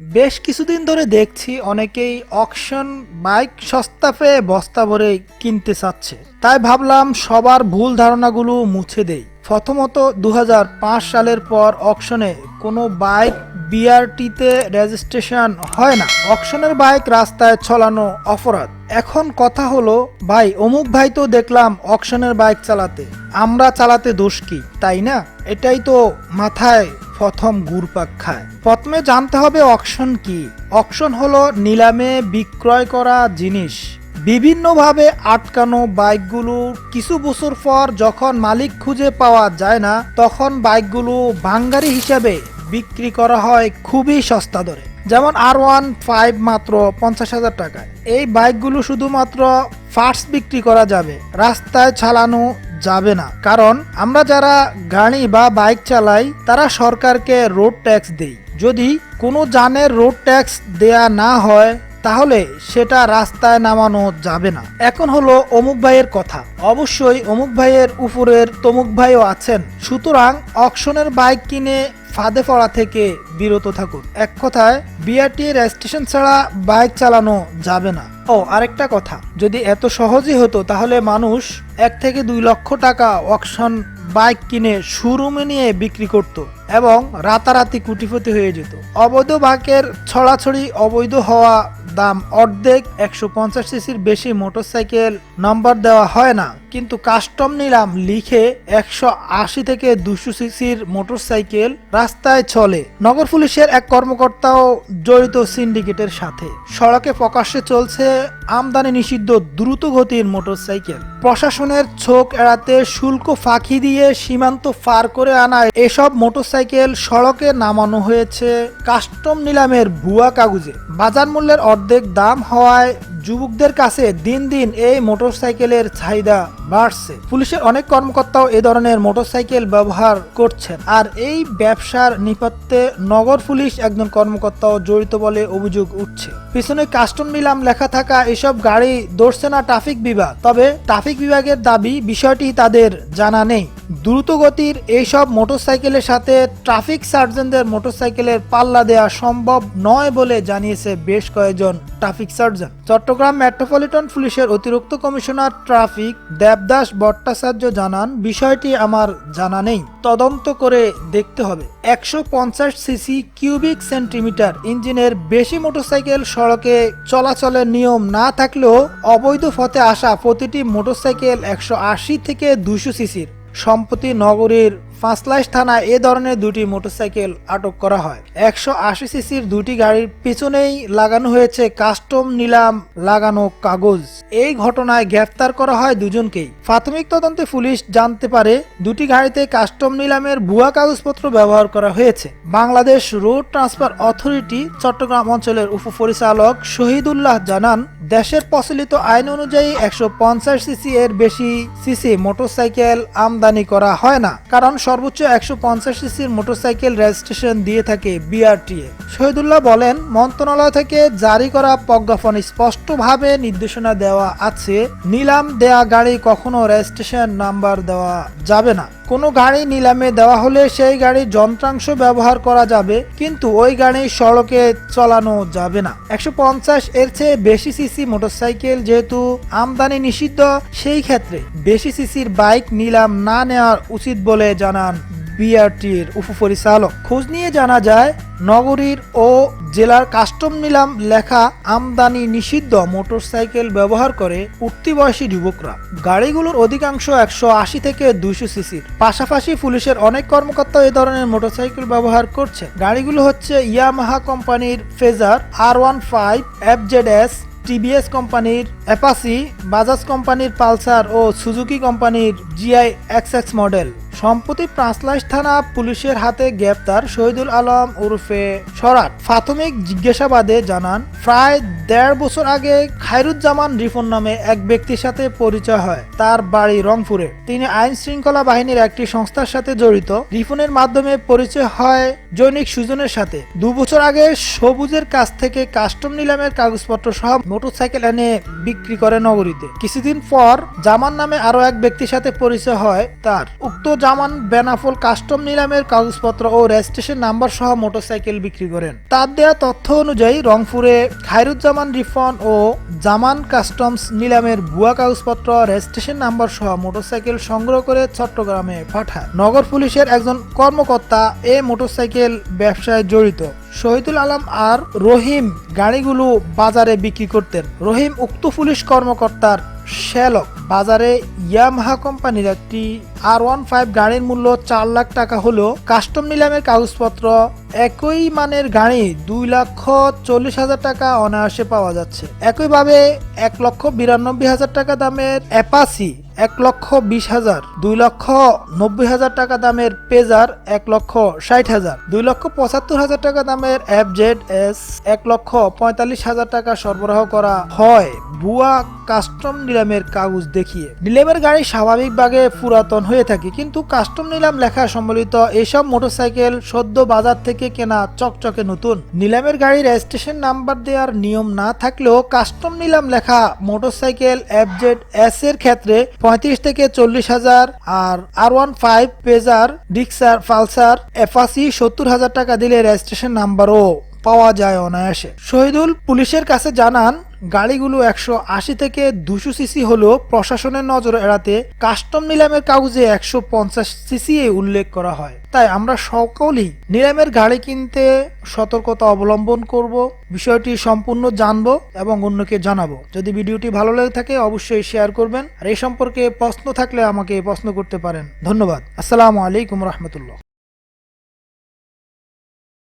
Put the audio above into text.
বেশ কিছুদিন ধরে দেখছি অনেকেই অকশন বাইক সস্তা পেয়ে বস্তা ভরে কিনতে চাচ্ছে। তাই ভাবলাম সবার ভুল ধারণাগুলো মুছে দেই। প্রথমত দু হাজার পাঁচ সালের পর অকশনে কোনো বাইক বিআরটিতে রেজিস্ট্রেশন হয় না। অকশনের বাইক রাস্তায় চলানো অপরাধ। এখন কথা হলো, ভাই, অমুক ভাই তো দেখলাম অকশনের বাইক চালাতে। আমরা চালাতে দোষ কি, তাই না? এটাই তো মাথায় প্রথম ঘুরপাক খায় প্রথমে জানতে হবে অকশন কি। অকশন হলো নিলামে বিক্রয় করা জিনিস। বিভিন্নভাবে আটকানো বাইকগুলো কিছু বছর পর যখন মালিক খুঁজে পাওয়া যায় না, তখন বাইকগুলো ভাঙ্গারি হিসাবে বিক্রি করা হয় খুবই সস্তা দরে। যেমন আর ওয়ান ফাইভ মাত্র পঞ্চাশ হাজার টাকায়। এই বাইকগুলো শুধুমাত্র ফার্স্ট বিক্রি করা যাবে। রাস্তায় চালানো যাবে না। কারণ আমরা যারা গাড়ি বা বাইক চালাই, তারা সরকারকে রোড ট্যাক্স দেই। যদি কোনো যানের রোড ট্যাক্স দেয়া না হয়, তাহলে সেটা রাস্তায় নামানো যাবে না। এখন হলো অমুক ভাইয়ের কথা। অবশ্যই অমুক ভাইয়ের উপরের তমুক ভাইও আছেন। সুতরাং অকশনের বাইক কিনে ফাঁদে পড়া থেকে বিরত থাকুন। এক কথায় বিআরটি রেজিস্ট্রেশন ছাড়া বাইক চালানো যাবে না। ও, আরেকটা কথা, যদি এত সহজই হতো, তাহলে মানুষ এক থেকে দুই লক্ষ টাকা অকশন বাইক কিনে শোরুমে নিয়ে বিক্রি করত এবং রাতারাতি কুটিপতি হয়ে যেত। অবৈধ বাইকের ছড়াছড়ি অবৈধ হওয়া দাম অর্ধেক একশো পঞ্চাশ সিসির বেশি মোটরসাইকেল নাম্বার দেওয়া হয় না। কিন্তু কাস্টম নিলাম লিখে একশো আশি থেকে দুশো সিসির মোটরসাইকেল রাস্তায় চলে। নগর পুলিশের এক কর্মকর্তাও জড়িত সিন্ডিকেটের সাথে। সড়কে প্রকাশ্যে চলছে আমদানি নিষিদ্ধ দ্রুত গতির মোটরসাইকেল। প্রশাসনের চোখ এড়াতে শুল্ক ফাঁকি দিয়ে সীমান্ত পার করে আনা এসব মোটরসাইকেল সড়কে নামানো হয়েছে কাস্টম নিলামের ভুয়া কাগজে। বাজার মূল্যের অর্ধেক দাম হওয়ায় যুবকদের কাছে দিন দিন এই মোটরসাইকেলের চাহিদা বাড়ছে। পুলিশের অনেক কর্মকর্তাও এ ধরনের মোটরসাইকেল ব্যবহার করছেন। আর এই ব্যবসার নিপত্তে নগর পুলিশ একজন কর্মকর্তাও জড়িত বলে অভিযোগ উঠছে। পিছনে কাস্টম নিলাম লেখা থাকা এসব গাড়ি ধরছে না ট্রাফিক বিভাগ। তবে ট্রাফিক বিভাগের দাবি বিষয়টি তাদের জানা নেই। দ্রুত গতির এইসব মোটরসাইকেলের সাথে ট্রাফিক সার্জনদের মোটরসাইকেলের পাল্লা দেওয়া সম্ভব নয় বলে জানিয়েছে বেশ কয়েকজন ট্রাফিক সার্জন। চট্টগ্রাম মেট্রোপলিটন পুলিশের অতিরিক্ত কমিশনার ট্রাফিক দেবদাস ভট্টাচার্য জানান, বিষয়টি আমার জানা নেই। তদন্ত করে দেখতে হবে। একশো পঞ্চাশ সিসি কিউবিক সেন্টিমিটার ইঞ্জিনের বেশি মোটরসাইকেল সড়কে চলাচলের নিয়ম না থাকলেও অবৈধ পথে আসা প্রতিটি মোটরসাইকেল একশো আশি থেকে দুশো সিসির। সম্প্রতি নগরীর পাঁচলাইশ থানায় এ ধরনের দুটি মোটরসাইকেল আটক করা হয়। একশো আশি সিসির দুটি গাড়ির পিছনেই লাগানো হয়েছে কাস্টম নিলাম লাগানো কাগজ। এই ঘটনায় গ্রেফতার করা হয় দুজনকেই। প্রাথমিক তদন্তে পুলিশ জানতে পারে, দুটি গাড়িতে কাস্টম নিলামের ভুয়া কাগজপত্র ব্যবহার করা হয়েছে। Bangladesh road transfer authority Chattogram অঞ্চলের উপপরিচালক শহীদুল্লাহ জানান, দেশের প্রচলিত আইন অনুযায়ী একশো পঞ্চাশ সিসি এর বেশি সিসি মোটরসাইকেল আমদানি করা হয় না। কারণ সর্বোচ্চ একশো পঞ্চাশ সিসির মোটরসাইকেল রেজিস্ট্রেশন দিয়ে থাকে বিআরটিএ। শহীদুল্লাহ বলেন, মন্ত্রণালয় থেকে জারি করা প্রজ্ঞাপন স্পষ্টভাবে নির্দেশনা দেওয়া আছে। নিলাম দেয়া গাড়ি কখনো রেজিস্ট্রেশন নাম্বার দেওয়া যাবে না। কোনো গাড়ি নিলামে দেওয়া হলে সেই গাড়ির যন্ত্রাংশ ব্যবহার করা যাবে, কিন্তু ওই গাড়ি সড়কে চালানো যাবে না। একশো পঞ্চাশ এর চেয়ে বেশি সিসি মোটরসাইকেল যেহেতু আমদানি নিষিদ্ধ, সেই ক্ষেত্রে বেশি সিসির বাইক নিলাম না নেওয়ার উচিত বলে জানান বিআরটির উপপরিচালক। খোঁজ নিয়ে জানা যায়, নগরীর ও জেলার কাস্টম নিলাম লেখা আমদানি নিষিদ্ধ মোটরসাইকেল ব্যবহার করে উঠতি বয়সী যুবকরা। গাড়িগুলোর অধিকাংশ একশো আশি থেকে দুইশো সিসির। পাশাপাশি পুলিশের অনেক কর্মকর্তা এই ধরনের মোটরসাইকেল ব্যবহার করছে। গাড়িগুলো হচ্ছে ইয়ামাহা কোম্পানির Fazer, R one five F Z S TVS কোম্পানির অ্যাপাসি বাজাজ কোম্পানির পালসার ও সুজুকি কোম্পানির জিআই এক্স এক্স মডেল। সম্প্রতি পাঁচলাইশ থানা পুলিশের হাতে গ্রেপ্তার শহীদুল আলম ওরফে সরাট প্রাথমিক জিজ্ঞাসাবাদে জানান, প্রায় দেড় বছর আগে খায়রুজ্জামান রিফন নামে এক ব্যক্তির সাথে পরিচয় হয়। তার বাড়ি রংপুরে। তিনি আইন শৃঙ্খলা বাহিনীর একটি সংস্থার সাথে জড়িত। রিফনের মাধ্যমে পরিচয় হয় জৈনিক সুজনের সাথে। দু বছর আগে সবুজের কাছ থেকে কাস্টম নিলামের কাগজপত্র সহ মোটরসাইকেল এনে বিক্রি করে নগরীতে। কিছুদিন পর জামান নামে আরও এক ব্যক্তির সাথে পরিচয় হয় তার। উক্ত জামান বেনাফল কাস্টম নিলামের কাগজপত্র ও রেজিস্ট্রেশন নাম্বার সহ মোটরসাইকেল বিক্রি করেন। তার দেয়া তথ্য অনুযায়ী রংপুরে খায়রুজ্জামান রিফন ও জামান কাস্টমস নিলামের ভুয়া কাগজপত্র, রেজিস্ট্রেশন নাম্বার সহ মোটরসাইকেল সংগ্রহ করে চট্টগ্রামে পাঠায় নগর পুলিশের একজন কর্মকর্তা এ মোটরসাইকেল ব্যবসায় জড়িত। শহীদুল আলম আর রহিম গাড়িগুলো বাজারে বিক্রি করতেন। রহিম উক্ত পুলিশ কর্মকর্তার শ্যালক। বাজারে ইয়ামাহা কোম্পানির একটি আর ওয়ান ফাইভ গাড়ির মূল্য চার লাখ টাকা হলেও কাস্টম নিলামের কাগজপত্র একই মানের গাড়ি দুই লক্ষ চল্লিশ হাজার টাকা অনায়াসে পাওয়া যাচ্ছে। একইভাবে এক লক্ষ বিরানব্বই হাজার টাকা দামের অ্যাপাসি এক লক্ষ বিশ হাজার, দুই লক্ষ নব্বই হাজার টাকা দামের পেজার এক লক্ষ ষাট হাজার, দুই লক্ষ পঁচাত্তর হাজার টাকা দামের এফ জেড এস এক লক্ষ পঁয়তাল্লিশ হাজার টাকা সরবরাহ করা হয়। ভুয়া কাস্টম নিলামের কাগজ দেখিয়ে। নিলামের গাড়ি স্বাভাবিকভাবে পুরাতন হয়ে থাকে, কিন্তু কাস্টম নিলাম লেখা সম্বলিত এসব মোটরসাইকেল সদ্য বাজার থেকে কেনা চকচকে নতুন। নিলামের গাড়ি রেজিস্ট্রেশন নাম্বার দেওয়ার নিয়ম না থাকলেও কাস্টম নিলাম লেখা মোটরসাইকেল এফ জেড এস এর ক্ষেত্রে পঁয়ত্রিশ থেকে চল্লিশ হাজার আর R one five Fazer Gixxer Pulsar Apache সত্তর হাজার টাকা দিলে রেজিস্ট্রেশন নাম্বারও পাওয়া যায় অনায়াসে। শহীদুল পুলিশের কাছে জানান গাড়িগুলো একশো আশি থেকে দুশো সিসি হলেও প্রশাসনের নজর এড়াতে কাস্টম নিলামের কাগজে একশো পঞ্চাশ সিসি উল্লেখ করা হয়। তাই আমরা সকলেই নিলামের গাড়ি কিনতে সতর্কতা অবলম্বন করব, বিষয়টি সম্পূর্ণ জানব এবং অন্যকে জানাব। যদি ভিডিওটি ভালো লেগে থাকে, অবশ্যই শেয়ার করবেন। আর এই সম্পর্কে প্রশ্ন থাকলে আমাকে প্রশ্ন করতে পারেন। ধন্যবাদ। আসসালামু আলাইকুম রহমতুল্লাহ।